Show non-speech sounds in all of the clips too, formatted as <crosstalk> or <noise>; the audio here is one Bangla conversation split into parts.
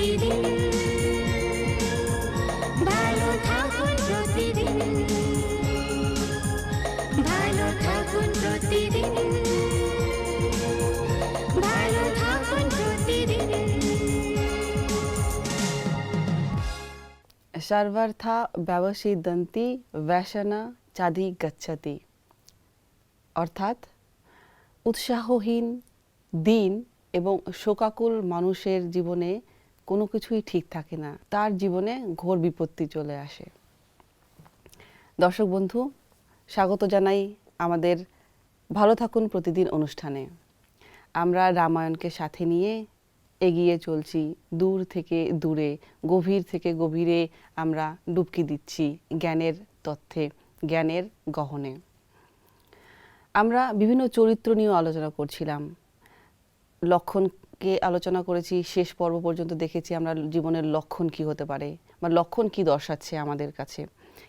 প্রতিদিন। ভালো থাকুন প্রতিদিন। সর্বার্থা ব্যবসীদন্তি ব্যসনা চাঁদি গচ্ছতি। অর্থাৎ উৎসাহহীন, দিন এবং শোকাকুল মানুষের জীবনে কোনো কিছুই ঠিক থাকে না। তার জীবনে ঘোর বিপত্তি চলে আসে। দর্শক বন্ধু, স্বাগত জানাই আমাদের ভালো থাকুন প্রতিদিন অনুষ্ঠানে। আমরা রামায়ণকে সাথে নিয়ে এগিয়ে চলছি, দূর থেকে দূরে, গভীর থেকে গভীরে আমরা ডুবকি দিচ্ছি জ্ঞানের তথ্যে, জ্ঞানের গহনে। আমরা বিভিন্ন চরিত্র নিয়েও আলোচনা করছিলাম। লক্ষণকে আলোচনা করেছি, শেষ পর্ব পর্যন্ত দেখেছি আমরা জীবনের লক্ষণ কি হতে পারে বা লক্ষণ কি দর্শাচ্ছে আমাদের কাছে,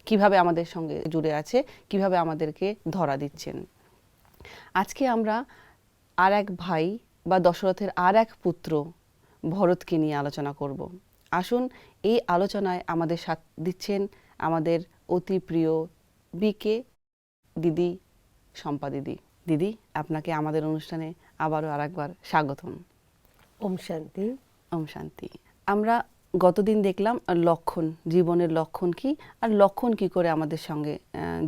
কীভাবে আমাদের সঙ্গে জুড়ে আছে, কীভাবে আমাদেরকে ধরা দিচ্ছেন। আজকে আমরা আর এক ভাই বা দশরথের আর এক পুত্র ভরতকে নিয়ে আলোচনা করব। আসুন, এই আলোচনায় আমাদের সাথ দিচ্ছেন আমাদের অতি প্রিয় বিকে দিদি, শম্পা দিদি। দিদি, আপনাকে আমাদের অনুষ্ঠানে আবারও আরেকবার স্বাগতম। ওম শান্তি। ওম শান্তি। আমরা গতদিন দেখলাম লক্ষণ, জীবনের লক্ষণ কি, আর লক্ষণ কি করে আমাদের সঙ্গে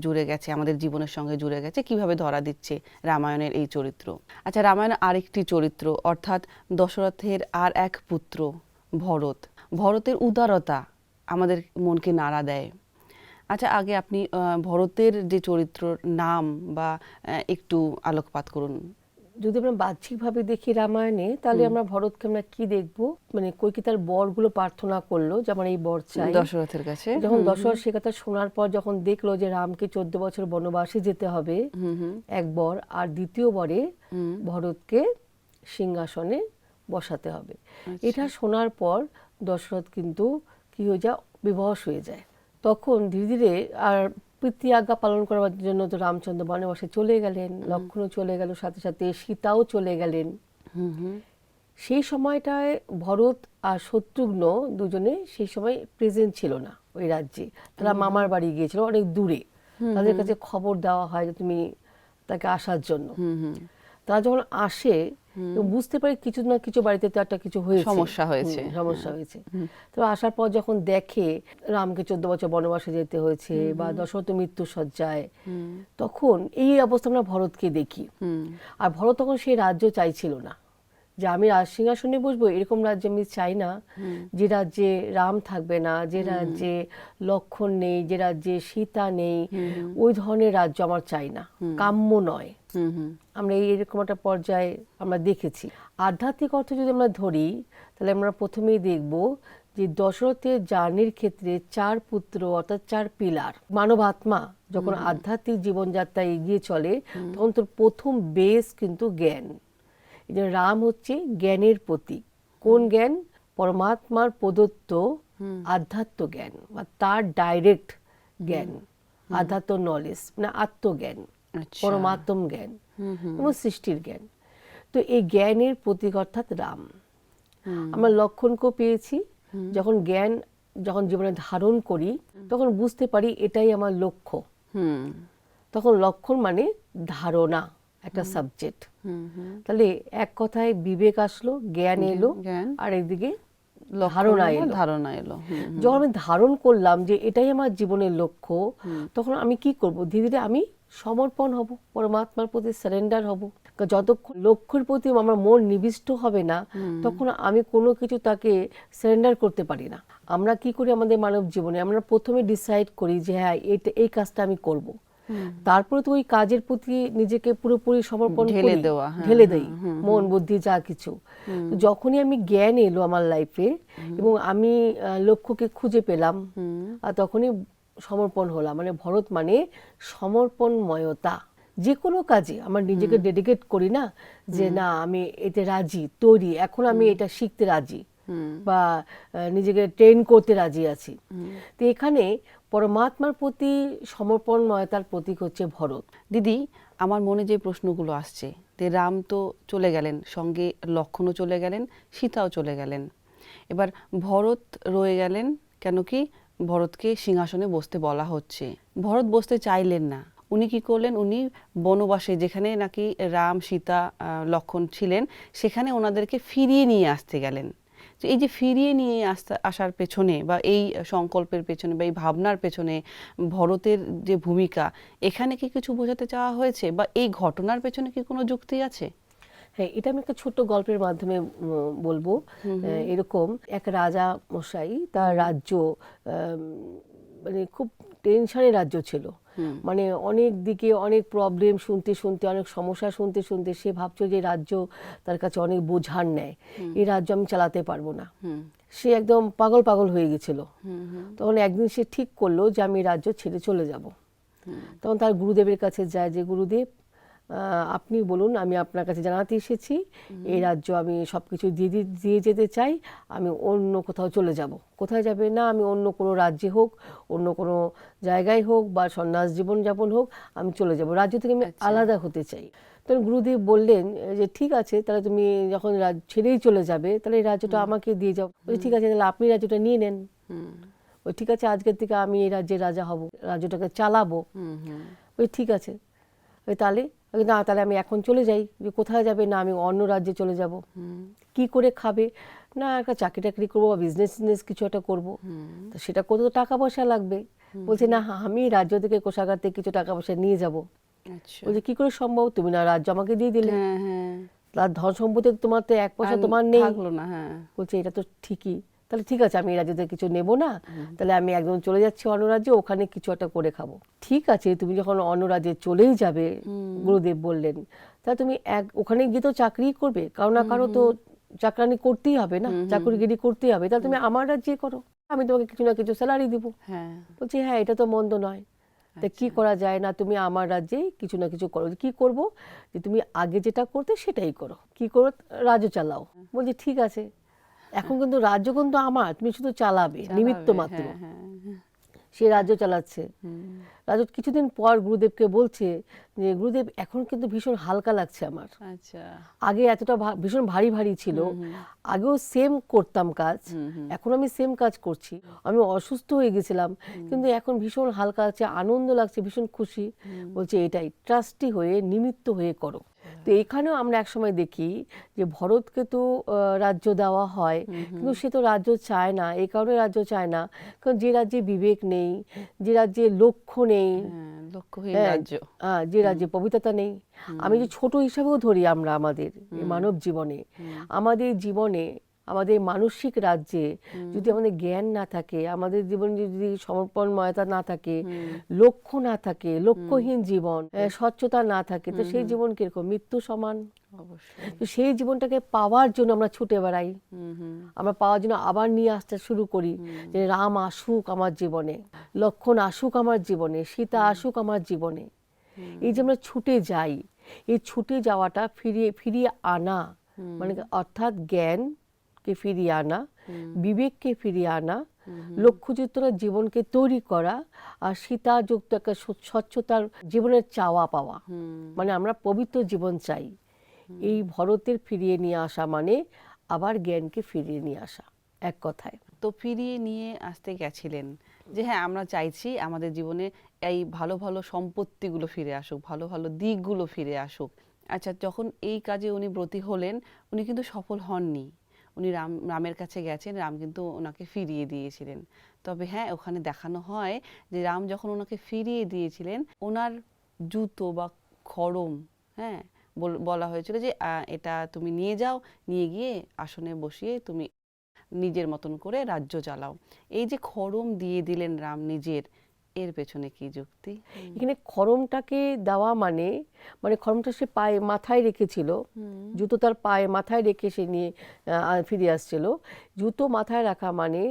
জুড়ে গেছে, আমাদের জীবনের সঙ্গে জুড়ে গেছে, কীভাবে ধরা দিচ্ছে রামায়ণের এই চরিত্র। আচ্ছা রামায়ণের আরেকটি চরিত্র, অর্থাৎ দশরথের আর এক পুত্র, ভরত। ভরতের উদারতা আমাদের মনকে নাড়া দেয়। আচ্ছা আগে আপনি ভরতের যে চরিত্রর নাম বা একটু আলোকপাত করুন। যদি আমরা বাহ্যিকভাবে দেখি রামায়ণে তাহলে আমরা ভরতকে আমরা কি দেখব? মানে কৈকি তার বরগুলো প্রার্থনা করল যে আমার এই বর চাই। দশরথের কাছে। যখন দশরথ সে কথা শোনার পর যখন দেখল যে রামকে চোদ্দ বছর বনবাসে যেতে হবে এক বর আর দ্বিতীয় বরে। ভরতকে সিংহাসনে বসাতে হবে। এটা শোনার পর দশরথ কিন্তু কি হয়ে যায় বিবশ হয়ে যায়। তখন ধীরে ধীরে আর প্রীতি আজ্ঞা পালন করার জন্য তো রামচন্দ্র বনবাসে চলে গেলেন লক্ষণও চলে গেল সাথে সাথে সীতাও চলে গেলেন। হুম হুম। সেই সময়টায় ভরত আর শত্রুঘ্ন দুজনে সেই সময় প্রেজেন্ট ছিল না ওই রাজ্যে। তারা মামার বাড়ি গিয়েছিল অনেক দূরে। তাদের কাছে খবর দেওয়া হয় যে তুমি তাকে আসার জন্য। হুম হুম। তারা যখন আসে বুঝতে পারে কিছু না কিছু বাড়িতে তো একটা কিছু হয়েছে। সমস্যা হয়েছে। সমস্যা হয়েছে। তো আসার পর যখন দেখে রামকে চোদ্দ বছর বনবাসে যেতে হয়েছে বা দশরথ মৃত্যু সজ্জায় তখন এই অবস্থা আমরা ভরতকে দেখি। আর ভরত তখন সেই রাজ্য চাইছিল না। যে আমি রাজ সিংহাসনে বসবো এরকম রাজ্য আমি চাই না। যে রাজ্যে রাম থাকবে না যে রাজ্যে লক্ষণ নেই যে রাজ্যে সীতা নেই ওই ধরনের রাজ্য আমার চাই না। কাম্য নয়। আমরা এই এরকম একটা পর্যায়ে আমরা দেখেছি। আধ্যাত্মিক অর্থে যদি আমরা ধরি তাহলে আমরা প্রথমেই দেখব যে দশরথের জার্নির ক্ষেত্রে চার পুত্র অর্থাৎ চার পিলার মানব আত্মা যখন আধ্যাত্মিক জীবনযাত্রায় এগিয়ে চলে তখন তোর প্রথম বেস কিন্তু জ্ঞান। এই যে রাম হচ্ছে জ্ঞানের প্রতীক। কোন জ্ঞান? পরমাত্মার প্রদত্ত আধ্যাত্ম জ্ঞান বা তার ডাইরেক্ট জ্ঞান আধ্যাত্ম নলেজ মানে আত্মজ্ঞান। পরমাত্ম জ্ঞান এবং সৃষ্টির জ্ঞান। তো এই জ্ঞানের প্রতীক অর্থাৎ রাম। আমরা লক্ষণকেও পেয়েছি। যখন জ্ঞান যখন জীবনে ধারণ করি তখন বুঝতে পারি এটাই আমার লক্ষ্য। তখন লক্ষণ মানে ধারণা একটা সাবজেক্ট তাহলে এক কথায় বিবেক আসলো জ্ঞান এলো আর একদিকে ধারণা এলো। ধারণা এলো। যখন আমি ধারণ করলাম যে এটাই আমার জীবনের লক্ষ্য তখন আমি কি করব? ধীরে ধীরে আমি সমর্পণ হব পরমাত্মার প্রতি সারেন্ডার হব। যতক্ষণ লক্ষ্যের প্রতি আমার মন নিবিষ্ট হবে না তখন আমি কোনো কিছু তাকে সারেন্ডার করতে পারি না। আমরা কি করি আমাদের মানব জীবনে? আমরা প্রথমে ডিসাইড করি যে হ্যাঁ এটা এই কাজটা আমি করব। তারপরে তো ওই কাজের প্রতি নিজেকে পুরোপুরি সমর্পণ ঢেলে দেওয়া, হ্যাঁ, ঢেলে দেই মন বুদ্ধি যা কিছু। যখনই আমি জ্ঞান এলো আমার লাইফে এবং আমি লক্ষ্যকে খুঁজে পেলাম আর তখনই সমর্পণ হলাম মানে ভরত মানে সমর্পণময়তা। যে কোনো কাজে আমার নিজেকে ডেডিকেট করি না যে না আমি এতে রাজি তৈরি এখন আমি এটা শিখতে রাজি বা নিজেকে ট্রেন করতে রাজি আছি। তো এখানে পরমাত্মার প্রতি সমর্পণময়তার প্রতীক হচ্ছে ভরত। দিদি আমার মনে যে প্রশ্নগুলো আসছে যে রাম তো চলে গেলেন সঙ্গে লক্ষণও চলে গেলেন সীতাও চলে গেলেন। এবার ভরত রয়ে গেলেন কেন কি ভরতকে সিংহাসনে বসতে বলা হচ্ছে। ভরত বসতে চাইলেন না। উনি কি করলেন? উনি বনবাসে, যেখানে নাকি রাম, সীতা লক্ষণ ছিলেন, সেখানে ওনাদেরকে ফিরিয়ে নিয়ে আসতে গেলেন। তো এই যে ফিরিয়ে নিয়ে আসতে আসার পেছনে বা এই সংকল্পের পেছনে বা এই ভাবনার পেছনে ভরতের যে ভূমিকা, এখানে কি কিছু বোঝাতে চাওয়া হয়েছে? বা এই ঘটনার পেছনে কি কোনো যুক্তি আছে? হ্যাঁ এটা আমি একটা ছোট্ট গল্পের মাধ্যমে বলব। এরকম এক রাজা মশাই তার রাজ্য মানে খুব টেনশনের রাজ্য ছিল। মানে অনেক দিকে অনেক প্রবলেম শুনতে শুনতে অনেক সমস্যা শুনতে শুনতে সে ভাবছ যে রাজ্য তার কাছে অনেক বোঝার নেয় এই রাজ্য আমি চালাতে পারব না। সে একদম পাগল পাগল হয়ে গেছিল। তখন একদিন সে ঠিক করল যে আমি রাজ্য ছেড়ে চলে যাব। তখন তার গুরুদেবের কাছে যায় যে গুরুদেব আপনি বলুন আমি আপনার কাছে জানাতে এসেছি। এই রাজ্য আমি সব কিছু দিয়ে দিয়ে যেতে চাই। আমি অন্য কোথাও চলে যাব। কোথায় যাবে? না আমি অন্য কোনো রাজ্যে হোক অন্য কোনো জায়গায় হোক বা সন্ন্যাস জীবনযাপন হোক আমি চলে যাব। রাজ্য থেকে আমি আলাদা হতে চাই। তখন গুরুদেব বললেন যে ঠিক আছে তাহলে তুমি যখন রাজ ছেড়েই চলে যাবে তাহলে এই রাজ্যটা আমাকে দিয়ে যাও। ঠিক আছে তাহলে আপনি রাজ্যটা নিয়ে নেন। ওই ঠিক আছে আজকের থেকে আমি এই রাজ্যের রাজা হব রাজ্যটাকে চালাবো। ওই ঠিক আছে। ওই তাহলে না তাহলে আমি এখন চলে যাই। যে কোথায় যাবে? না আমি অন্য রাজ্যে চলে যাব। কি করে খাবে? না একটা চাকরি টাকরি করব বা বিজনেস টিজনেস কিছু একটা করব। তো সেটা কত টাকা পয়সা লাগবে। বলছে না আমি রাজ্য থেকে কোষাগার থেকে কিছু টাকা পয়সা নিয়ে যাব। আচ্ছা। বলছে কি করে সম্ভব? তুমি না রাজ্য আমাকে দিয়ে দিলে। হ্যাঁ হ্যাঁ। তার ধন সম্পত্তি তো তোমার তো এক পয়সা তোমার নেই। হ্যাঁ। বলছে এটা তো ঠিকই। তাহলে ঠিক আছে আমি এই রাজ্যতে কিছু নেব না। তাহলে আমি একদম চলে যাচ্ছি অন্য রাজ্যে ওখানে কিছু একটা করে খাব। ঠিক আছে তুমি যখন অন্য রাজ্যে চলেই যাবে গুরুদেব বললেন তাহলে তুমি এক ওখানে গিয়ে তো চাকরি করবে কারও না কারও তো চাকরানি করতেই হবে না চাকরিগিরি করতেই হবে। তাহলে তুমি আমার রাজ্যে করো আমি তোমাকে কিছু না কিছু স্যালারি দিব। হ্যাঁ। বলছি হ্যাঁ এটা তো মন্দ নয়। তা কি করা যায় না তুমি আমার রাজ্যে কিছু না কিছু করো। কি করব? যে তুমি আগে যেটা করতে সেটাই করো। কি করো? রাজ্য চালাও। বলছি ঠিক আছে। এখন কিন্তু রাজ্য কিন্তু আমার তুমি শুধু চালাবে নিমিত্ত মাত্র। হ্যাঁ, হ্যাঁ, সে রাজ্য চালাচ্ছে। রাজু কিছুদিন পর গুরুদেবকে বলছে যে গুরুদেব এখন কিন্তু ভীষণ হালকা লাগছে আমার। আচ্ছা। আগে এতটা ভীষণ ভারী ভারী ছিল। আগেও সেম করতাম কাজ। এখন আমি সেম কাজ করছি। আমি অসুস্থ হয়ে গেছিলাম। কিন্তু এখন ভীষণ হালকা লাগছে আনন্দ লাগছে ভীষণ খুশি। বলছে এটাই ট্রাস্টি হয়ে নিমিত্ত হয়ে করো। তো এখানেও আমরা একসময় দেখি যে ভরতকে তো রাজ্য দেওয়া হয়। কিন্তু সে তো রাজ্য চায় না। এই কারণে রাজ্য চায় না। কারণ যে রাজ্যে বিবেক নেই যে রাজ্যে লক্ষ্য নেই হ্যাঁ লক্ষ্যহীন হ্যাঁ, রাজ্য। হ্যাঁ যে রাজ্যে পবিত্রতা নেই। আমি যে ছোট হিসাবেও ধরি আমরা আমাদের মানব জীবনে। আমাদের জীবনে আমাদের মানসিক রাজ্যে যদি আমাদের জ্ঞান না থাকে আমাদের জীবনে যদি সমর্পণময়তা না থাকে লক্ষ্য না থাকে লক্ষ্যহীন জীবন স্বচ্ছতা না থাকে তো সেই জীবন কীরকম? মৃত্যু সমান। অবশ্যই। তো সেই জীবনটাকে পাওয়ার জন্য আমরা ছুটে বেড়াই। আমরা পাওয়ার জন্য আবার নিয়ে আসতে শুরু করি যে রাম আসুক আমার জীবনে লক্ষণ আসুক আমার জীবনে সীতা আসুক আমার জীবনে। এই যে আমরা ছুটে যাই এই ছুটে যাওয়াটা ফিরিয়ে ফিরিয়ে আনা মানে অর্থাৎ জ্ঞানকে ফিরিয়ে আনা বিবেককে ফিরিয়ে আনা লক্ষ্যযুক্ত জীবনকে তৈরি করা আর সীতাযুক্ত একটা স্ব- স্বচ্ছতার জীবনের চাওয়া পাওয়া। মানে আমরা পবিত্র জীবন চাই। এই ভরতের ফিরিয়ে নিয়ে আসা মানে আবার জ্ঞানকে ফিরিয়ে নিয়ে আসা এক কথায়। তো ফিরিয়ে নিয়ে আসতে গেছিলেন যে হ্যাঁ আমরা চাইছি আমাদের জীবনে এই ভালো ভালো সম্পত্তিগুলো ফিরে আসুক ভালো ভালো দিকগুলো ফিরে আসুক। আচ্ছা যখন এই কাজে উনি ব্রতী হলেন উনি কিন্তু সফল হননি। উনি রাম, রামের কাছে গেছেন, রাম কিন্তু ওনাকে ফিরিয়ে দিয়েছিলেন। তবে হ্যাঁ ওখানে দেখানো হয় যে রাম যখন ওনাকে ফিরিয়ে দিয়েছিলেন, ওনার জুতো বা খড়ম হ্যাঁ বল- হয়েছিল যে এটা তুমি নিয়ে যাও, নিয়ে গিয়ে আসনে বসিয়ে তুমি নিজের মতন করে রাজ্য চালাও এই যে খড়ম দিয়ে দিলেন রাম নিজের এর পেছনে কি যুক্তি? এখানে খরমটাকে দেওয়া মানে মানে খরমটা সে পায়ে মাথায় রেখেছিল। জুতো তার পায়ে মাথায় রেখে সে নিয়ে ফিরে আসছিল। জুতো মাথায় রাখা মানে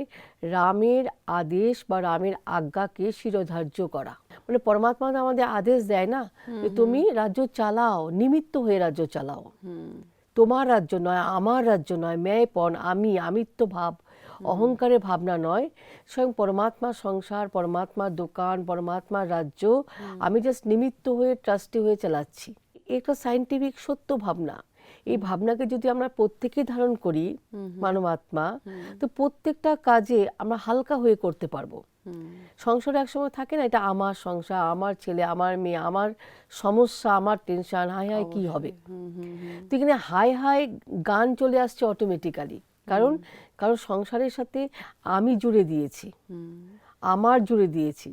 রামের আদেশ বা রামের আজ্ঞাকে শিরোধার্য করা। মানে পরমাত্মা তো আমাদের আদেশ দেয় না যে তুমি রাজ্য চালাও নিমিত্ত হয়ে রাজ্য চালাও। তোমার রাজ্য নয় আমার রাজ্য নয় ম্যায়পণ আমি আমিত্ব ভাব অহংকারের ভাবনা নয় স্বয়ং পরমাত্মা সংসার পরমাত্মার দোকান পরমাত্মার রাজ্য। আমি জাস্ট নিমিত্ত হয়ে ট্রাস্টি হয়ে চালাচ্ছি। এটা সাইন্টিফিক সত্য ভাবনা। এই ভাবনাকে যদি আমরা প্রত্যেকেই ধারণ করি মানবাত্মা তো প্রত্যেকটা কাজে আমরা হালকা হয়ে করতে পারব। সংসারে একসময় থাকে না এটা আমার সংসার আমার ছেলে আমার মেয়ে আমার সমস্যা আমার টেনশন হাই হাই কি হবে? তো এখানে হাই হাই গান চলে আসছে অটোমেটিক্যালি কারণ কারণ সংসারের সাথে আমি জুড়ে দিয়েছি। আমার জুড়ে দিয়েছি।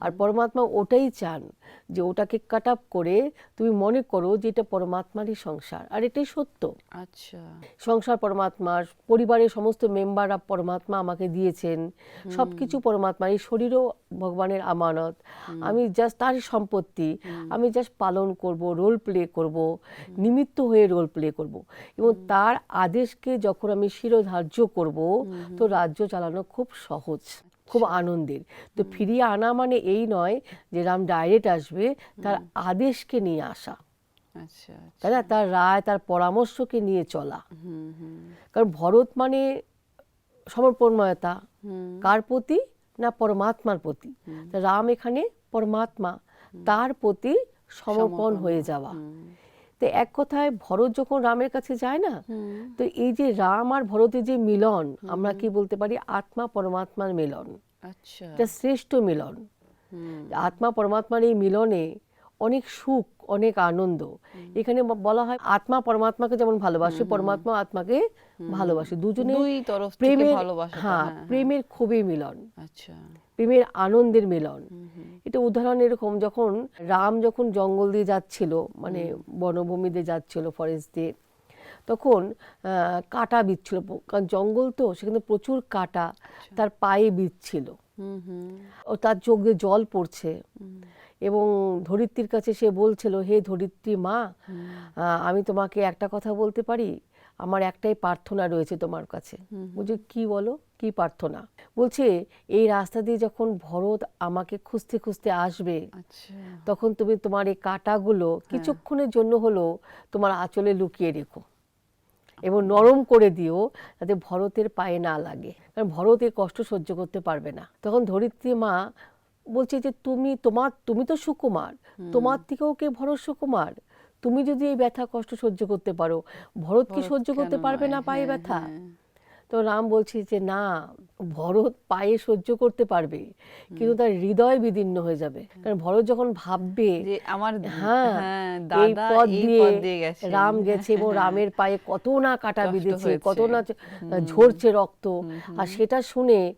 আর পরমাত্মা ওটাই চান যে ওটাকে কাট আপ করে তুমি মনে করো যে এটা পরমাত্মারই সংসার আর এটাই সত্য। আচ্ছা। সংসার পরমাত্মার পরিবারের সমস্ত মেম্বাররা পরমাত্মা আমাকে দিয়েছেন। সবকিছু পরমাত্মা এই শরীরও ভগবানের আমানত। আমি জাস্ট তার সম্পত্তি আমি জাস্ট পালন করব রোল প্লে করব নিমিত্ত হয়ে রোল প্লে করব। এবং তার আদেশকে যখন আমি শিরোধার্য করব তো রাজ্য চালানো খুব সহজ। খুব আনন্দের। তো ফিরিয়ে আনা মানে এই নয় যে রাম ডাইরেক্ট আসবে তার আদেশকে নিয়ে আসা। আচ্ছা তাই না? তার রায় তার পরামর্শকে নিয়ে চলা। কারণ ভরত মানে সমর্পণময়তা। কার প্রতি? না পরমাত্মার প্রতি। রাম এখানে পরমাত্মা। তার প্রতি সমর্পণ হয়ে যাওয়া। তো এক কথায় ভরত যখন রামের কাছে যায় না তো এই যে রাম আর ভরতের যে মিলন আমরা কি বলতে পারি? আত্মা পরমাত্মার মিলন। আচ্ছা। শ্রেষ্ঠ মিলন। আত্মা পরমাত্মার এই মিলনে অনেক সুখ অনেক আনন্দ। এখানে বলা হয় আত্মা পরমাত্মাকে যেমন ভালোবাসে পরমাত্মা আত্মাকে ভালোবাসে। দুজনে প্রেমের ভালোবাসাটা, হ্যাঁ হ্যাঁ, প্রেমের খুবই মিলন। আচ্ছা। প্রেমের আনন্দের মিলন। এটা উদাহরণ এরকম যখন রাম যখন জঙ্গল দিয়ে যাচ্ছিল মানে বনভূমি দিয়ে যাচ্ছিল ফরেস্ট দিয়ে তখন কাটা বিচ্ছিল। কারণ জঙ্গল তো সেখানে প্রচুর কাটা তার পায়ে বিচ্ছিল। ও তার চোখ দিয়ে জল পড়ছে। এবং ধরিত্রীর কাছে সে বলছিল হে ধরিত্রী মা আমি তোমাকে একটা কথা বলতে পারি? আমার একটাই প্রার্থনা রয়েছে তোমার কাছে। বলছে কি বলো? কি প্রার্থনা? বলছে এই রাস্তা দিয়ে যখন ভরত আমাকে খুঁজতে খুঁজতে আসবে আচ্ছা। তখন তুমি তোমার এই কাঁটাগুলো কিছুক্ষণের জন্য হলো তোমার আঁচলে লুকিয়ে রেখো এবং নরম করে দিও যাতে ভরতের পায়ে না লাগে। কারণ ভরত এই কষ্ট সহ্য করতে পারবে না। তখন ধরিত্রী মা বলছে যে তুমি তোমার তুমি তো সুকুমার। তোমার থেকেও কে ভরত সুকুমার? তুমি যদি এই ব্যথা কষ্ট সহ্য করতে পারো ভরত কি সহ্য করতে পারবে না পায়ে হ্যাঁ, ব্যথা হ্যাঁ। তো রাম বলছি যে না ভরত পায়ে সহ্য করতে পারবে কিন্তু তার হৃদয় বিদীর্ণ হয়ে যাবে। কারণ ভরত যখন ভাববে আমার হ্যাঁ হ্যাঁ এই পথ দিয়ে রাম গেছে এবং রামের পায়ে কত না কাটা বিঁধেছে কত না ঝরছে রক্ত। আর সেটা শুনে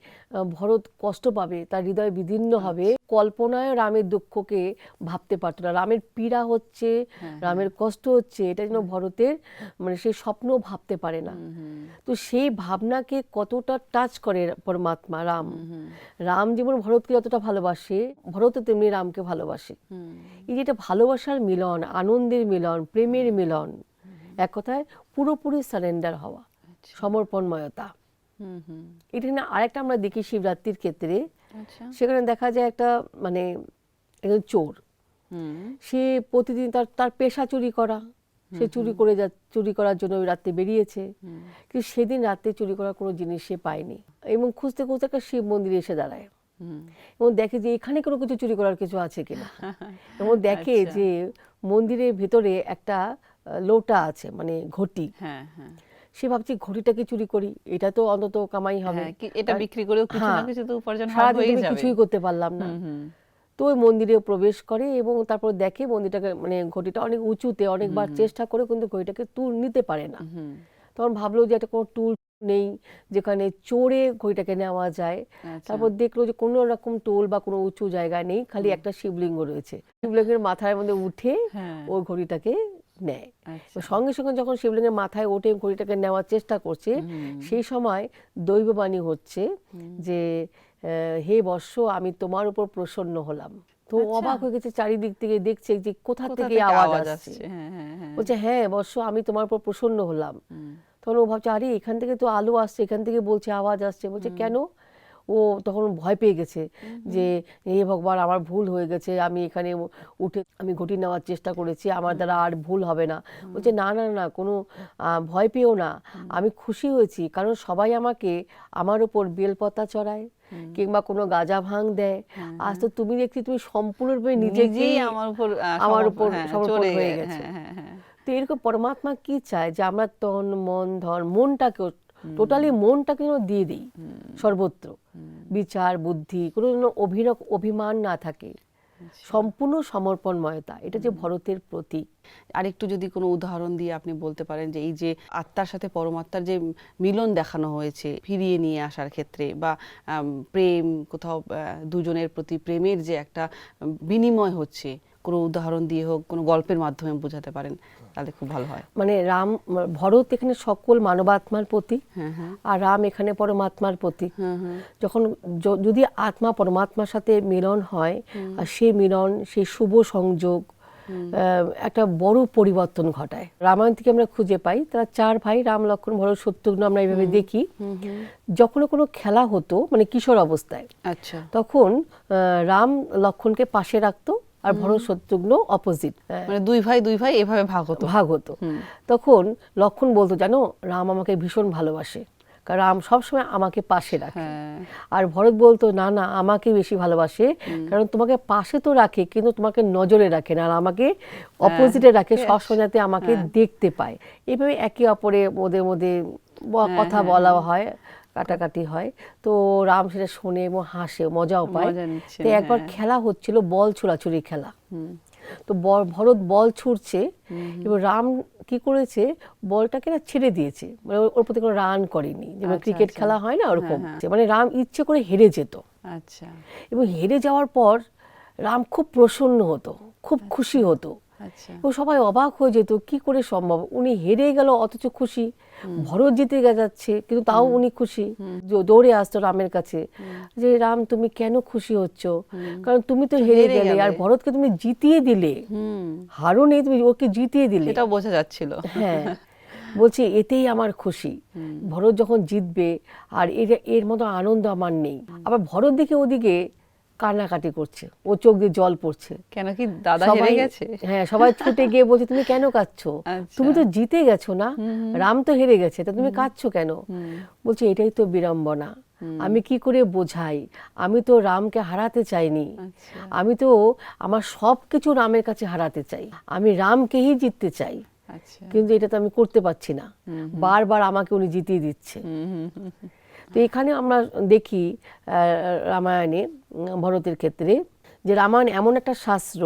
ভরত কষ্ট পাবে তার হৃদয় বিদীর্ণ আচ্ছা। হবে। কল্পনায় রামের দুঃখকে ভাবতে পারতো না। রামের পীড়া হচ্ছে হ্যাঁ, রামের কষ্ট হচ্ছে এটা যেন ভরতের মানে সেই স্বপ্ন ভাবতে পারে না। তো সেই ভাবনাকে কতটা টাচ করে পরমাত্মা রাম। রাম যেমন ভরতকে যতটা ভালোবাসে ভরতও তেমনি রামকে ভালোবাসে। এই যে এটা ভালোবাসার মিলন আনন্দের মিলন প্রেমের মিলন এক কথায় পুরোপুরি সারেন্ডার হওয়া সমর্পণময়তা। হুম হুম। এটা না আরেকটা আমরা দেখি শিবরাত্রির ক্ষেত্রে। আচ্ছা। সেখানে দেখা যায় একটা মানে একজন চোর। হুম। সে প্রতিদিন তার তার পেশা চুরি করা সে চুরি করে যা চুরি করার জন্য ওই রাত্রে বেরিয়েছে। কিন্তু সেদিন রাতে চুরি করার কোনো জিনিস সে পায়নি। এবং খুঁজতে খুঁজতে একটা শিব মন্দিরে এসে দাঁড়ায়। এবং দেখে যে এখানে কোনো কিছু চুরি করার কিছু আছে কিনা। <laughs> এবং দেখে আচ্ছা। যে মন্দিরের ভেতরে একটা লোটা আছে মানে ঘটি। হ্যাঁ হ্যাঁ। সে ভাবছে ঘটিটাকে চুরি করি? এটা তো অন্তত কামাই হবে। হ্যাঁ, এটা বিক্রি করেও কিছু না হ্যাঁ। কিছু তো উপার্জন আমি যাবে। কিছুই করতে পারলাম না। তো ওই মন্দিরে প্রবেশ করে এবং তারপর দেখে মন্দিরটাকে মানে ঘটিটা অনেক উঁচুতে অনেকবার চেষ্টা করে কিন্তু ঘটিটাকে তুল নিতে পারে না। তখন ভাবলো যে একটা কোনো টুল নেই যেখানে চোরে ঘড়িটাকে নেওয়া যায়। আচ্ছা। তারপর দেখল যে কোনো রকম টোল বা কোনো উঁচু জায়গায় নেই খালি একটা শিবলিঙ্গ রয়েছে। শিবলিঙ্গের মাথার মধ্যে উঠে হ্যাঁ। ওই ঘড়িটাকে নেয়। আচ্ছা। সঙ্গে সঙ্গে যখন শিবলিঙ্গের মাথায় ওঠে ঘড়িটাকে নেওয়ার চেষ্টা করছে সেই সময় দৈববাণী হচ্ছে যে হে বর্ষ আমি তোমার উপর প্রসন্ন হলাম। তো অবাক হয়ে গেছে চারিদিক থেকে দেখছে যে কোথা থেকে আওয়াজ আসছে। হ্যাঁ হ্যাঁ হ্যাঁ। বলছে হ্যাঁ বর্ষ আমি তোমার উপর প্রসন্ন হলাম। তখন ও ভাবছে আরে এখান থেকে তো আলো আসছে এখান থেকে বলছে আওয়াজ আসছে। বলছে কেন? ও তখন ভয় পেয়ে গেছে যে হে ভগবান আমার ভুল হয়ে গেছে আমি এখানে উঠে আমি ঘটি নেওয়ার চেষ্টা করেছি আমার দ্বারা আর ভুল হবে না। বলছে না না না কোনো ভয় পেও না। আমি খুশি হয়েছি কারণ সবাই আমাকে আমার উপর বেলপাতা চড়ায় কিংবা কোনো গাঁজা ভাঙ দেয়। আজ তো তুমি দেখছি তুমি সম্পূর্ণরূপে নিজেকেই আমার উপর আমার উপর হ্যাঁ, সমর্পণ হয়ে গেছে। হ্যাঁ, হ্যাঁ। তো এরকম পরমাত্মা কি চায় যে আমরা তন মন ধন মনটাকে টোটালি মনটাকে যেন দিয়ে দিই সর্বত্র। বিচার বুদ্ধি কোনো যেন অভিনব অভিমান না থাকে। সম্পূর্ণ সমর্পণময়তা এটা যে ভরতের প্রতীক। আরেকটু যদি কোনো উদাহরণ দিয়ে আপনি বলতে পারেন যে এই যে আত্মার সাথে পরমাত্মার যে মিলন দেখানো হয়েছে ফিরিয়ে নিয়ে আসার ক্ষেত্রে বা প্রেম কোথাও দুজনের প্রতি প্রেমের যে একটা বিনিময় হচ্ছে কোনো উদাহরণ দিয়ে হোক কোনো গল্পের মাধ্যমে বোঝাতে পারেন। তাহলে খুব ভালো হয়। মানে রাম ভরত এখানে সকল মানবাত্মার প্রতীক হ্যাঁ আর রাম এখানে পরমাত্মার প্রতীক হ্যাঁ যখন যদি আত্মা পরমাত্মার সাথে মিলন হয় আর সেই মিলন সেই শুভ সংযোগ একটা বড় পরিবর্তন ঘটায়। রামায়ণ থেকে আমরা খুঁজে পাই তারা চার ভাই রাম লক্ষ্মণ ভরত শত্রুঘ্ন আমরা এইভাবে দেখি। যখন কোনো খেলা হতো মানে কিশোর অবস্থায় আচ্ছা। তখন রাম লক্ষণকে পাশে রাখতো আর ভরত শত্রুঘ্ন অপোজিট মানে দুই ভাই দুই ভাই এভাবে ভাগ হতো। ভাগ হতো। তখন লক্ষণ বলতো জানো রাম আমাকে ভীষণ ভালোবাসে। কারণ রাম সবসময় আমাকে পাশে রাখে। হ্যাঁ। আর ভরত বলতো না না আমাকে বেশি ভালোবাসে। কারণ তোমাকে পাশে তো রাখে কিন্তু তোমাকে নজরে রাখে না। আর আমাকে অপোজিটে রাখে সবসময় যাতে আমাকে দেখতে পায়। এইভাবে একে অপরে ওদের মধ্যে কথা বলা হয়। কাটাকাটি হয়। তো রাম সেটা শোনে এবং হাসে মজাও পায়। তো একবার হ্যাঁ। খেলা হচ্ছিল বল ছোড়াছুড়ি খেলা। তো ভরত বল ছুটছে এবার রাম কি করেছে বলটাকে না ছেড়ে দিয়েছে। মানে ওর- প্রতি কোনো রান করেনি। যেমন আচ্ছা, ক্রিকেট আচ্ছা। খেলা হয় না ওরকম। হ্যাঁ, মানে রাম ইচ্ছে করে হেরে যেত। আচ্ছা। এবং হেরে যাওয়ার পর রাম খুব প্রসন্ন হতো খুব খুশি হতো। আচ্ছা। ও সবাই অবাক হয়ে যেত কি করে সম্ভব? উনি হেরে গেল অথচ খুশি। ভরত জিতে যাচ্ছে কিন্তু তাও উনি খুশি। দৌড়ে আসতো রামের কাছে। যে রাম তুমি কেন খুশি হচ্ছ? কারণ তুমি তো হেরে গেলে আর। ভরতকে তুমি জিতিয়ে দিলে। হারও নেই তুমি ওকে জিতিয়ে দিলে। এটা বোঝা যাচ্ছিল। হ্যাঁ। বলছি এতেই আমার খুশি। ভরত যখন জিতবে আর এর এর মতো আনন্দ আমার নেই। আবার ভরত দিকে ওদিকে কান্নাকাটি করছে ও চোখ দিয়ে জল পড়ছে। কেন কি দাদা হেরে গেছে? হ্যাঁ সবাই ছুটে গিয়ে বলছে তুমি কেন কাঁদছো? আচ্ছা। তুমি তো জিতে গেছো না? রাম তো হেরে গেছে তা তুমি কাঁদছো কেন? বলছে এটাই তো বিড়ম্বনা। আমি কি করে বোঝাই? আমি তো রামকে হারাতে চাইনি। আচ্ছা। আমি তো আমার সব কিছু রামের কাছে হারাতে চাই। আমি রামকেই জিততে চাই। আচ্ছা। কিন্তু এটা তো আমি করতে পারছি না। বারবার আমাকে উনি জিতিয়ে দিচ্ছে। তো এখানে আমরা দেখি রামায়ণে ভরতের ক্ষেত্রে যে রামায়ণ এমন একটা শাস্ত্র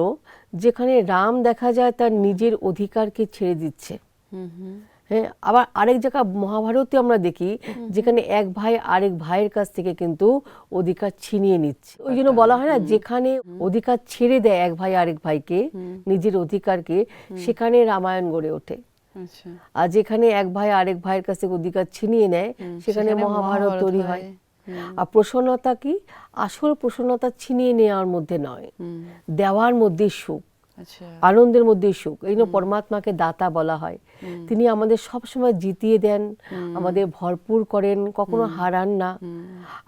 যেখানে রাম দেখা যায় তার নিজের অধিকারকে ছেড়ে দিচ্ছে। হ্যাঁ আবার আরেক জায়গা মহাভারতে আমরা দেখি যেখানে এক ভাই আরেক ভাইয়ের কাছ থেকে কিন্তু অধিকার ছিনিয়ে নিচ্ছে। ওই জন্য বলা হয় না যেখানে অধিকার ছেড়ে দেয় এক ভাই আরেক ভাইকে নিজের অধিকারকে সেখানে রামায়ণ গড়ে ওঠে। আচ্ছা আর যেখানে এক ভাই আরেক ভাইয়ের কাছ থেকে অধিকার ছিনিয়ে নেয় সেখানে মহাভারত তৈরি হয়। আর প্রসন্নতা কি? আসল প্রসন্নতা ছিনিয়ে নেওয়ার মধ্যে নয়। দেওয়ার মধ্যে সুখ আচ্ছা। আনন্দের মধ্যে সুখ এই জন্য পরমাত্মাকে দাতা বলা হয় তিনি আমাদের সব সময় জিতিয়ে দেন আমাদের ভরপুর করেন কখনো হারান না।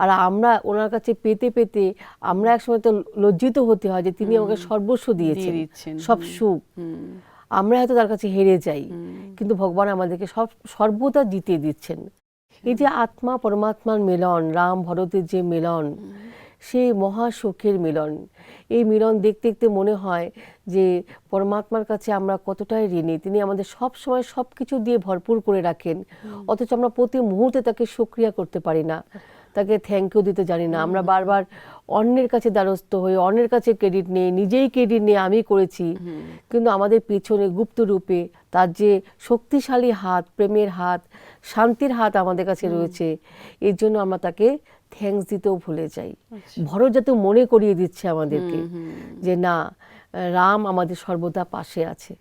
আর আমরা ওনার কাছে পেতে পেতে আমরা একসময় তো লজ্জিত হতে হয় যে তিনি আমাকে সর্বস্ব দিয়েছেন সব সুখ। আমরা হয়তো তার কাছে হেরে যাই কিন্তু ভগবান আমাদেরকে সব সর্বদা জিতিয়ে দিচ্ছেন। এই যে আত্মা পরমাত্মার মিলন রাম ভরতের যে মিলন সেই মহা সুখের মিলন। এই মিলন দেখতে দেখতে মনে হয় যে পরমাত্মার কাছে আমরা কতটাই ঋণী। তিনি আমাদের সব সময় সব কিছু দিয়ে ভরপুর করে রাখেন। অথচ আমরা প্রতি মুহূর্তে তাকে সক্রিয়া করতে পারি না। তাকে থ্যাংক ইউ দিতে জানি না। আমরা বারবার অন্যের কাছে দ্বারস্থ হয়ে অন্যের কাছে ক্রেডিট নিয়ে নিজেই ক্রেডিট নিয়ে আমি করেছি। কিন্তু আমাদের পেছনে গুপ্ত রূপে তার যে শক্তিশালী হাত প্রেমের হাত শান্তির হাত আমাদের কাছে রয়েছে এর জন্য আমরা তাকে থ্যাঙ্কস দিতেও ভুলে যাই। ভরত যাতে মনে করিয়ে দিচ্ছে আমাদেরকে যে না রাম আমাদের সর্বদা পাশে আছে।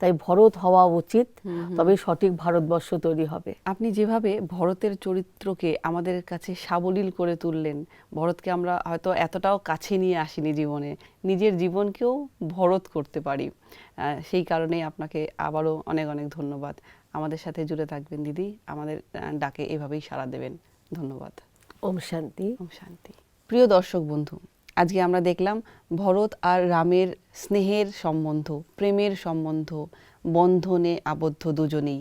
তাই ভরত হওয়া উচিত তবে সঠিক ভারতবর্ষ তৈরি হবে। আপনি যেভাবে ভরতের চরিত্রকে আমাদের কাছে সাবলীল করে তুললেন ভরতকে আমরা হয়তো এতটাও কাছে নিয়ে আসিনি জীবনে নিজের জীবনকেও ভরত করতে পারি। সেই কারণে আপনাকে আবারও অনেক অনেক ধন্যবাদ। আমাদের সাথে জুড়ে থাকবেন দিদি আমাদের ডাকে এভাবেই সাড়া দেবেন। ধন্যবাদ। ওম শান্তি। ওম শান্তি। প্রিয় দর্শক বন্ধু আজকে আমরা দেখলাম ভরত আর রামের স্নেহের সম্বন্ধ, প্রেমের সম্বন্ধ, বন্ধনে আবদ্ধ দুজনেই।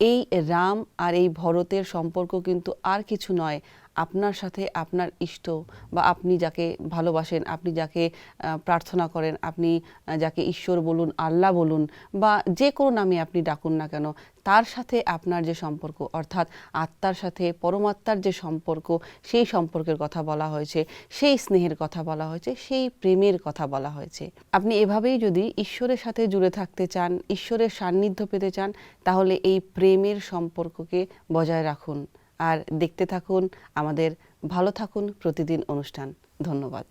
এই রাম আর এই ভরতের সম্পর্ক কিন্তু আর কিছু নয় আপনার সাথে আপনার ইষ্ট বা আপনি যাকে ভালোবাসেন, আপনি যাকে প্রার্থনা করেন, আপনি যাকে ঈশ্বর বলুন, আল্লাহ বলুন বা যে কোনো নামে আপনি ডাকুন না কেন, তার সাথে আপনার যে সম্পর্ক, অর্থাৎ আত্মার সাথে, পরমাত্মার যে সম্পর্ক, সেই সম্পর্কের কথা বলা হয়েছে, সেই স্নেহের কথা বলা হয়েছে, সেই প্রেমের কথা বলা হয়েছে। আপনি এভাবেই যদি ঈশ্বরের সাথে জুড়ে থাকতে চান, ঈশ্বরের সান্নিধ্য পেতে চান, তাহলে এই প্রেমের সম্পর্ককে বজায় রাখুন। আর দেখতে থাকুন আমাদের ভালো থাকুন প্রতিদিন অনুষ্ঠান। ধন্যবাদ।